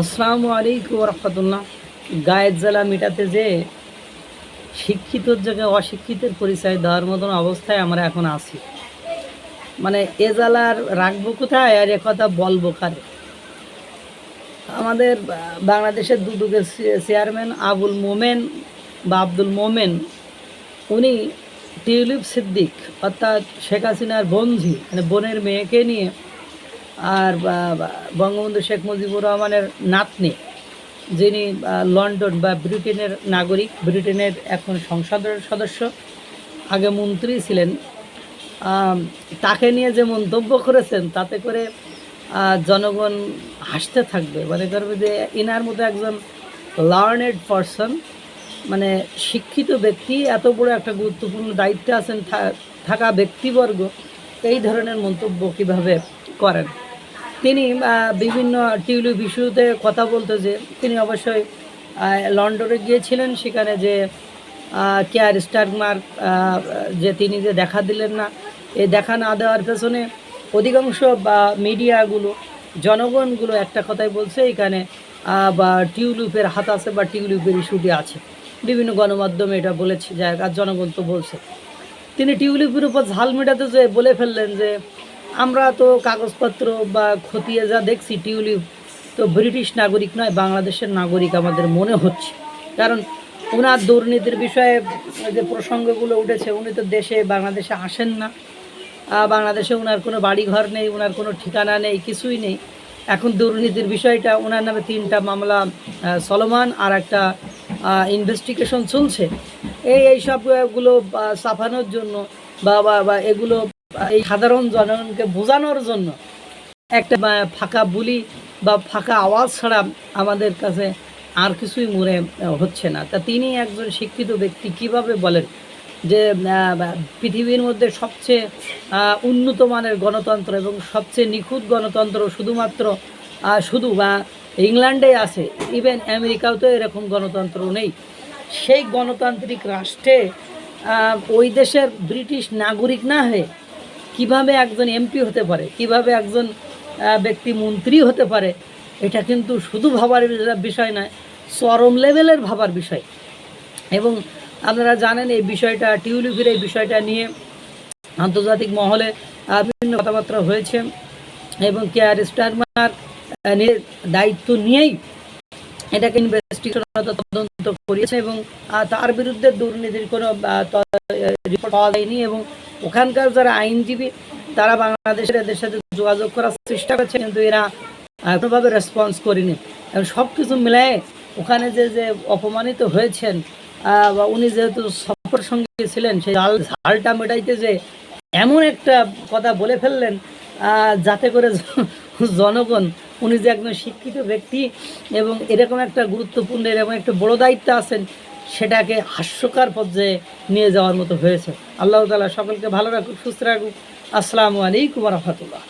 আসসালামু আলাইকুম রহমতুল্লাহ। গায়ের জ্বালা মেটাতে যে শিক্ষিতর জায়গায় অশিক্ষিতের পরিচয় দেওয়ার মতন অবস্থায় আমরা এখন আছি। মানে এ জ্বালার রাখব কোথায় আর এ কথা বলব কারে? আমাদের বাংলাদেশের দুদুকের চেয়ারম্যান আবুল মোমেন বা আব্দুল মোমেন, উনি টিউলিপ সিদ্দিক অর্থাৎ শেখ হাসিনার বন্ধু মানে বোনের মেয়েকে নিয়ে আর বঙ্গবন্ধু শেখ মুজিবুর রহমানের নাতনি, যিনি লন্ডন বা ব্রিটেনের নাগরিক, ব্রিটেনের এখন সংসদের সদস্য, আগে মন্ত্রী ছিলেন তাকে নিয়ে যে মন্তব্য করেছেন, তাতে করে জনগণ হাসতে থাকবে। মনে করবে যে ইনার মতো একজন লার্নেড পারসন মানে শিক্ষিত ব্যক্তি, এত বড় একটা গুরুত্বপূর্ণ দায়িত্বে আছেন থাকা ব্যক্তিবর্গ, এই ধরনের মন্তব্য কীভাবে করেন? তিনি বিভিন্ন টিউলিপ ইস্যুতে কথা বলতে যে তিনি অবশ্যই লন্ডনে গিয়েছিলেন সেখানে যে কেয়ার স্টারমার্ক যে তিনি যে দেখা দিলেন না এই দেখা না দেওয়ার পেছনে অধিকাংশ, বা মিডিয়াগুলো, জনগণগুলো একটা কথাই বলছে, এখানে বা টিউলিপের হাত আছে বা টিউলিপের ইস্যুটি আছে। বিভিন্ন গণমাধ্যমে এটা বলেছে আর জনগণ তো বলছে। তিনি টিউলিপের উপর ঝাল মেটাতে যে বলে ফেললেন যে আমরা তো কাগজপত্র বা খতিয়ে যা দেখছি, টিউলিপ তো ব্রিটিশ নাগরিক নয়, বাংলাদেশের নাগরিক আমাদের মনে হচ্ছে। কারণ ওনার দুর্নীতির বিষয়ে যে প্রসঙ্গগুলো উঠেছে, উনি তো দেশে, বাংলাদেশে আসেন না। বাংলাদেশে ওনার কোনো বাড়িঘর নেই ওনার কোনো ঠিকানা নেই, কিছুই নেই। এখন দুর্নীতির বিষয়টা ওনার নামে তিনটা মামলা চলমান আর একটা ইনভেস্টিগেশন চলছে। এই এই সবগুলো সাফানোর জন্য বা বা, এগুলো এই সাধারণ জনগণকে বোঝানোর জন্য একটা ফাঁকা বুলি বা ফাঁকা আওয়াজ ছাড়া আমাদের কাছে আর কিছুই মনে হচ্ছে না। তা তিনি একজন শিক্ষিত ব্যক্তি কীভাবে বলেন যে পৃথিবীর মধ্যে সবচেয়ে উন্নত মানের গণতন্ত্র এবং সবচেয়ে নিখুঁত গণতন্ত্র শুধুমাত্র শুধু, বা ইংল্যান্ডে আছে, ইভেন আমেরিকাও তো এরকম গণতন্ত্র নেই। সেই গণতান্ত্রিক রাষ্ট্রে ওই দেশের ব্রিটিশ নাগরিক না হয়ে কীভাবে একজন এমপি হতে পারে কীভাবে একজন ব্যক্তি মন্ত্রী হতে পারে এটা কিন্তু শুধু ভাবার বিষয় নয় চরম লেভেলের ভাবার বিষয়। এবং আপনারা জানেন এই বিষয়টা টিউলিপের এই বিষয়টা নিয়ে আন্তর্জাতিক মহলে বিভিন্ন কথাবার্তা হয়েছে এবং কেয়ার স্টারমার আহ, নিয়ে দায়িত্ব নিয়েই এটাকে ইনভেস্টিগেশন তদন্ত করিয়েছে এবং তার বিরুদ্ধে দুর্নীতির কোনো রিপোর্ট পাওয়া যায়নি এবং ওখানকার যারা আইনজীবী, তারা বাংলাদেশের এদের সাথে যোগাযোগ করার চেষ্টা করছে, কিন্তু এরা কোনোভাবে রেসপন্স করেনি। এবং সব কিছু মিলায়ে ওখানে যে যে অপমানিত হয়েছেন বা উনি যেহেতু সফর সঙ্গে ছিলেন, সেই ঝাল ঝালটা মেটাইতে যে এমন একটা কথা বলে ফেললেন যাতে করে জনগণ, উনি যে একজন শিক্ষিত ব্যক্তি এবং এরকম একটা গুরুত্বপূর্ণ, এরকম একটা বড় দায়িত্ব আছেন সেটাকে হাস্যকর পর্যায়ে নিয়ে যাওয়ার মতো হয়েছে। আল্লাহ তালা সকলকে ভালো রাখুক, সুস্থ রাখুক। আসসালামু আলাইকুম রহমতুল্লাহ।